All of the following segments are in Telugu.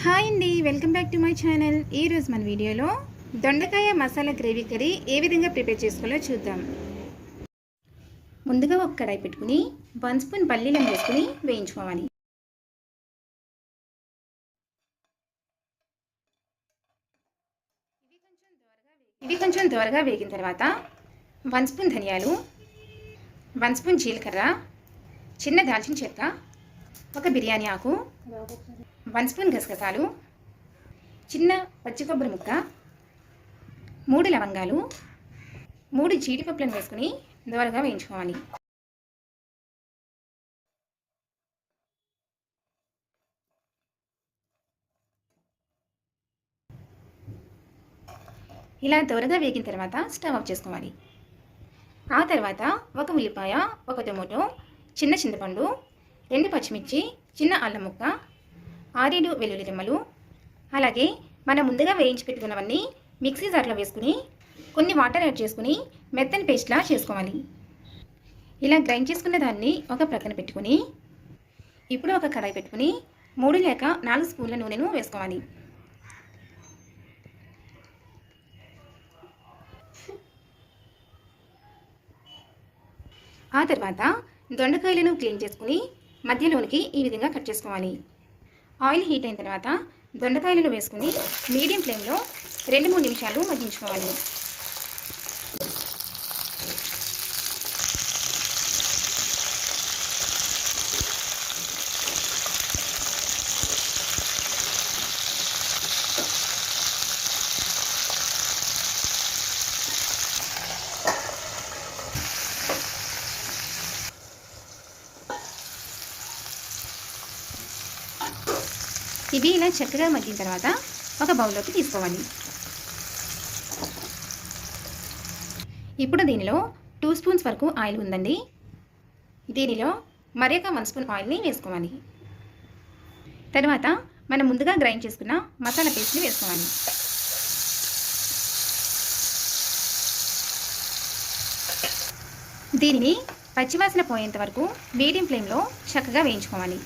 హాయ్ అండి welcome back to my channel. ఈరోజు మన వీడియోలో దొండకాయ మసాలా గ్రేవీ కర్రీ ఏ విధంగా ప్రిపేర్ చేసుకోవాలో చూద్దాం. ముందుగా ఒక కడాయి పెట్టుకుని వన్ స్పూన్ పల్లీలను వేసుకుని వేయించుకోవాలి. ఇవి కొంచెం దోరగా వేగిన తర్వాత వన్ స్పూన్ ధనియాలు వన్ స్పూన్ జీలకర్ర చిన్న దాల్చిన చెక్క ఒక బిర్యానీ ఆకు వన్ స్పూన్ గసగసాలు చిన్న పచ్చి కొబ్బరి ముక్క మూడు లవంగాలు మూడు జీడిపప్పులను వేసుకుని దోరగా వేయించుకోవాలి. ఇలా దోరగా వేగిన తర్వాత స్టవ్ ఆఫ్ చేసుకోవాలి. ఆ తర్వాత ఒక ఉల్లిపాయ ఒక టొమాటో చిన్న చింతపండు రెండు పచ్చిమిర్చి చిన్న అల్లం ముక్క ఆరేడు వెల్లుల్లి రెమ్మలు. అలాగే మనం ముందుగా వేయించి పెట్టుకున్నవన్నీ మిక్సీ జార్లో వేసుకుని కొన్ని వాటర్ యాడ్ చేసుకుని మెత్తని పేస్ట్లా చేసుకోవాలి. ఇలా గ్రైండ్ చేసుకున్న దాన్ని ఒక ప్రక్కన పెట్టుకుని ఇప్పుడు ఒక కడాయి పెట్టుకుని మూడు లేక నాలుగు స్పూన్ల నూనెను వేసుకోవాలి. ఆ తర్వాత దొండకాయలను క్లీన్ చేసుకుని మధ్యలోనికి ఈ విధంగా కట్ చేసుకోవాలి. ఆయిల్ హీట్ అయిన తర్వాత దొండకాయలను వేసుకుని మీడియం ఫ్లేమ్లో రెండు మూడు నిమిషాలు మగ్గించుకోవాలి. ఇవి ఇలా చక్కగా మగ్గిన తర్వాత ఒక బౌల్లోకి తీసుకోవాలి. ఇప్పుడు దీనిలో టూ స్పూన్స్ వరకు ఆయిల్ ఉందండి. దీనిలో మరి ఒక వన్ స్పూన్ ఆయిల్ని వేసుకోవాలి. తర్వాత మనం ముందుగా గ్రైండ్ చేసుకున్న మసాలా పేస్ట్ని వేసుకోవాలి. దీనిని పచ్చివాసన పోయేంత వరకు మీడియం ఫ్లేమ్లో చక్కగా వేయించుకోవాలి.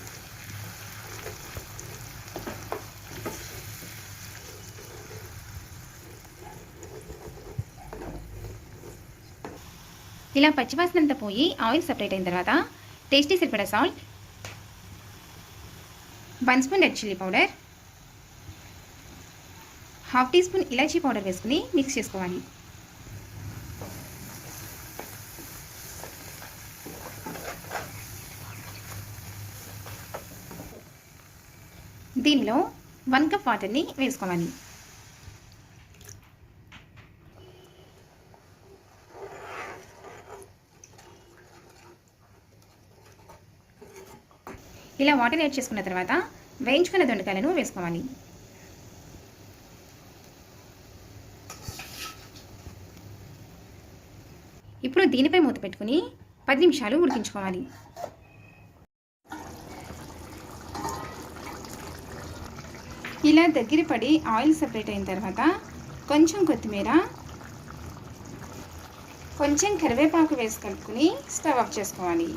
ఇలా పచ్చివాసన అంతా పోయి ఆయిల్ సపరేట్ అయిన తర్వాత టేస్టీ సరిపడా salt one spoon red chilli powder half tea spoon ఇలాచీ పౌడర్ వేసుకుని మిక్స్ చేసుకోవాలి. దీనిలో వన్ కప్ వాటర్ని వేసుకోవాలి. ఇలా వాటర్ యాడ్ చేసుకున్న తర్వాత వేయించుకున్న దొండకాయలను వేసుకోవాలి. ఇప్పుడు దీనిపై మూత పెట్టుకుని పది నిమిషాలు ఉడికించుకోవాలి. ఇలా దగ్గర పడి ఆయిల్ సపరేట్ అయిన తర్వాత కొంచెం కొత్తిమీర కొంచెం కరివేపాకు వేసి కలుపుకుని స్టవ్ ఆఫ్ చేసుకోవాలి.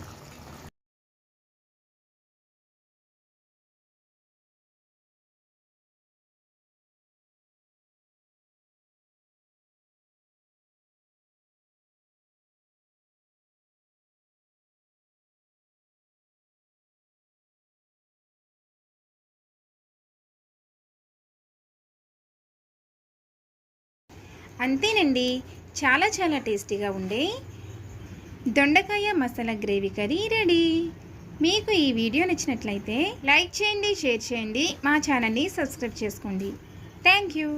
అంతేనండి. చాలా చాలా టేస్టీగా ఉండే దొండకాయ మసాలా గ్రేవీ కర్రీ రెడీ. మీకు ఈ వీడియో నచ్చినట్లయితే లైక్ చేయండి షేర్ చేయండి మా ఛానల్ని సబ్స్క్రైబ్ చేసుకోండి. Thank you.